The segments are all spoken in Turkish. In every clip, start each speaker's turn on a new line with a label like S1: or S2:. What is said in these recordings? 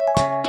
S1: you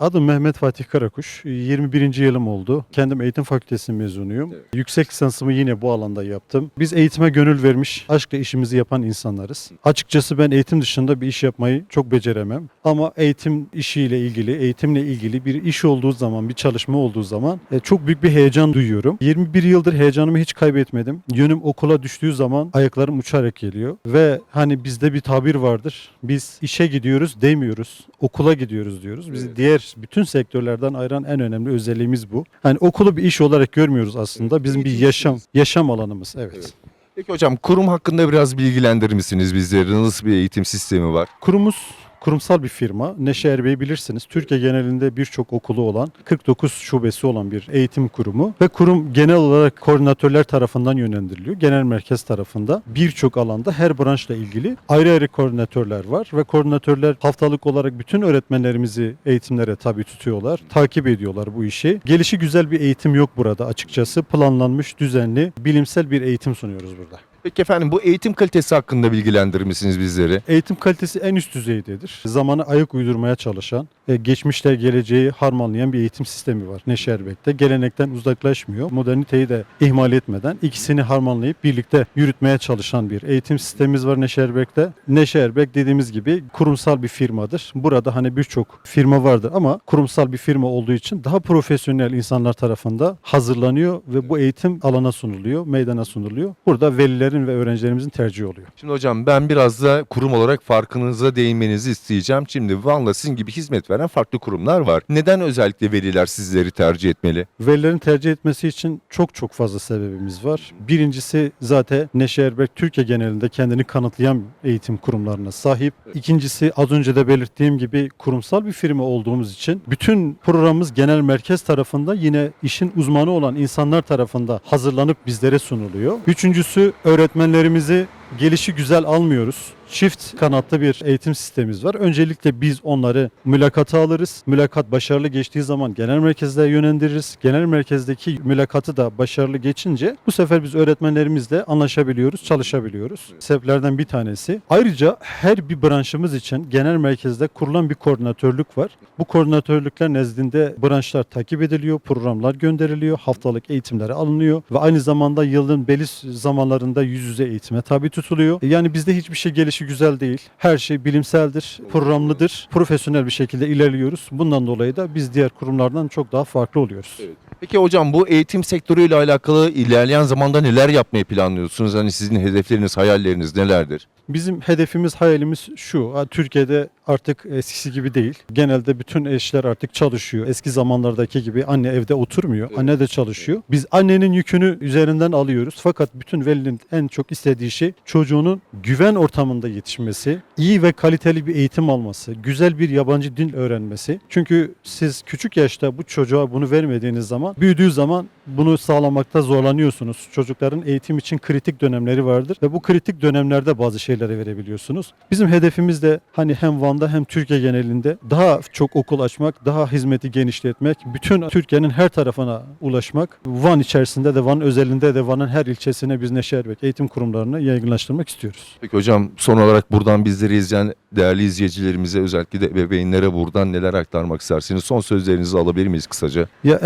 S1: Adım Mehmet Fatih Karakuş. 21. yılım oldu. Kendim eğitim fakültesi mezunuyum.
S2: Evet.
S1: Yüksek lisansımı yine bu alanda yaptım. Biz eğitime gönül vermiş, aşkla işimizi yapan insanlarız. Açıkçası ben eğitim dışında bir iş yapmayı çok beceremem. Ama eğitim işiyle ilgili, eğitimle ilgili bir iş olduğu zaman, bir çalışma olduğu zaman e, çok büyük bir heyecan duyuyorum. 21 yıldır heyecanımı hiç kaybetmedim. Yönüm okula düştüğü zaman ayaklarım uçarak geliyor. Ve hani bizde bir tabir vardır. Biz işe gidiyoruz demiyoruz. Okula gidiyoruz diyoruz. Bizi
S2: Evet.
S1: diğer bütün sektörlerden ayıran en önemli özelliğimiz bu. Hani okulu bir iş olarak görmüyoruz aslında. Bizim bir yaşam yaşam alanımız. Evet.
S2: Evet. Peki hocam kurum hakkında biraz bilgilendirir misiniz bizleri? Nasıl bir eğitim sistemi var?
S1: Kurumuz kurumsal bir firma. Neşe Erbe'yi bilirsiniz. Türkiye genelinde birçok okulu olan, 49 şubesi olan bir eğitim kurumu ve kurum genel olarak koordinatörler tarafından yönlendiriliyor. Genel merkez tarafında birçok alanda her branşla ilgili ayrı ayrı koordinatörler var ve koordinatörler haftalık olarak bütün öğretmenlerimizi eğitimlere tabi tutuyorlar. Takip ediyorlar bu işi. Gelişi güzel bir eğitim yok burada açıkçası. Planlanmış, düzenli, bilimsel bir eğitim sunuyoruz burada.
S2: Peki efendim bu eğitim kalitesi hakkında bilgilendirir misiniz bizleri?
S1: Eğitim kalitesi en üst düzeydedir. Zamana ayak uydurmaya çalışan, e, geçmişler geleceği harmanlayan bir eğitim sistemi var Neşe Erbek'te. Gelenekten uzaklaşmıyor. Moderniteyi de ihmal etmeden ikisini harmanlayıp birlikte yürütmeye çalışan bir eğitim sistemimiz var Neşe Erbek'te. Neşe Erbek dediğimiz gibi kurumsal bir firmadır. Burada hani birçok firma vardır ama kurumsal bir firma olduğu için daha profesyonel insanlar tarafından hazırlanıyor ve bu eğitim alana sunuluyor, meydana sunuluyor. Burada velilerin ve öğrencilerimizin tercihi oluyor.
S2: Şimdi hocam ben biraz da kurum olarak farkınıza değinmenizi isteyeceğim. Şimdi Van'la sizin gibi hizmet veren farklı kurumlar var. Neden özellikle veliler sizleri tercih etmeli?
S1: Velilerin tercih etmesi için çok çok fazla sebebimiz var. Birincisi zaten Neşe Erberk Türkiye genelinde kendini kanıtlayan eğitim kurumlarına sahip. İkincisi az önce de belirttiğim gibi kurumsal bir firma olduğumuz için bütün programımız genel merkez tarafında yine işin uzmanı olan insanlar tarafında hazırlanıp bizlere sunuluyor. Üçüncüsü öğretmenlerimizi gelişi güzel almıyoruz. Çift kanatlı bir eğitim sistemimiz var. Öncelikle biz onları mülakata alırız. Mülakat başarılı geçtiği zaman genel merkezde yönlendiririz. Genel merkezdeki mülakatı da başarılı geçince bu sefer biz öğretmenlerimizle anlaşabiliyoruz, çalışabiliyoruz. Sebeplerden bir tanesi. Ayrıca her bir branşımız için genel merkezde kurulan bir koordinatörlük var. Bu koordinatörlükler nezdinde branşlar takip ediliyor, programlar gönderiliyor, haftalık eğitimleri alınıyor ve aynı zamanda yılın belli zamanlarında yüz yüze eğitime tabi tutuluyor. Yani bizde hiçbir şey gelişi güzel değil. Her şey bilimseldir, programlıdır. Profesyonel bir şekilde ilerliyoruz. Bundan dolayı da biz diğer kurumlardan çok daha farklı oluyoruz.
S2: Peki hocam bu eğitim sektörüyle alakalı ilerleyen zamanda neler yapmayı planlıyorsunuz? Hani sizin hedefleriniz, hayalleriniz nelerdir?
S1: Bizim hedefimiz, hayalimiz şu. Türkiye'de artık eskisi gibi değil. Genelde bütün eşler artık çalışıyor. Eski zamanlardaki gibi anne evde oturmuyor.
S2: Evet.
S1: Anne de çalışıyor. Biz annenin yükünü üzerinden alıyoruz. Fakat bütün velinin en çok istediği şey çocuğunun güven ortamında yetişmesi, iyi ve kaliteli bir eğitim alması, güzel bir yabancı dil öğrenmesi. Çünkü siz küçük yaşta bu çocuğa bunu vermediğiniz zaman büyüdüğü zaman bunu sağlamakta zorlanıyorsunuz. Çocukların eğitim için kritik dönemleri vardır ve bu kritik dönemlerde bazı şeyleri verebiliyorsunuz. Bizim hedefimiz de hani hem Van'da hem Türkiye genelinde daha çok okul açmak, daha hizmeti genişletmek, bütün Türkiye'nin her tarafına ulaşmak. Van içerisinde de Van özelinde de Van'ın her ilçesine biz Neşe Erbek eğitim kurumlarını yaygınlaştırmak istiyoruz.
S2: Peki hocam son olarak buradan bizleri izleyen değerli izleyicilerimize özellikle de ebeveynlere buradan neler aktarmak istersiniz? Son sözlerinizi alabilir miyiz kısaca?
S1: Ya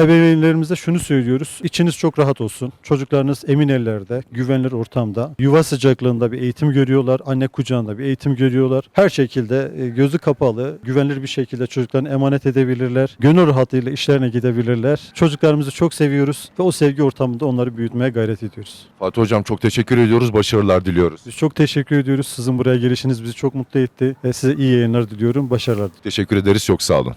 S1: ebeveynlerimize şunu söylüyoruz. İçiniz çok rahat olsun. Çocuklarınız emin ellerde, güvenilir ortamda, yuva sıcaklığında bir eğitim görüyorlar. Anne kucağında bir eğitim görüyorlar. Her şekilde e, gözü kapalı, güvenilir bir şekilde çocuklarını emanet edebilirler. Gönül rahatlığıyla işlerine gidebilirler. Çocuklarımızı çok seviyoruz ve o sevgi ortamında onları büyütmeye gayret ediyoruz.
S2: Fatih hocam çok teşekkür ediyoruz. Başarılar diliyoruz.
S1: Biz çok teşekkür ediyoruz. Sizin buraya gelişiniz bizi çok mutlu etti. E, Size iyi yayınlar diliyorum. Başarılar
S2: Teşekkür ederiz. Çok sağ olun.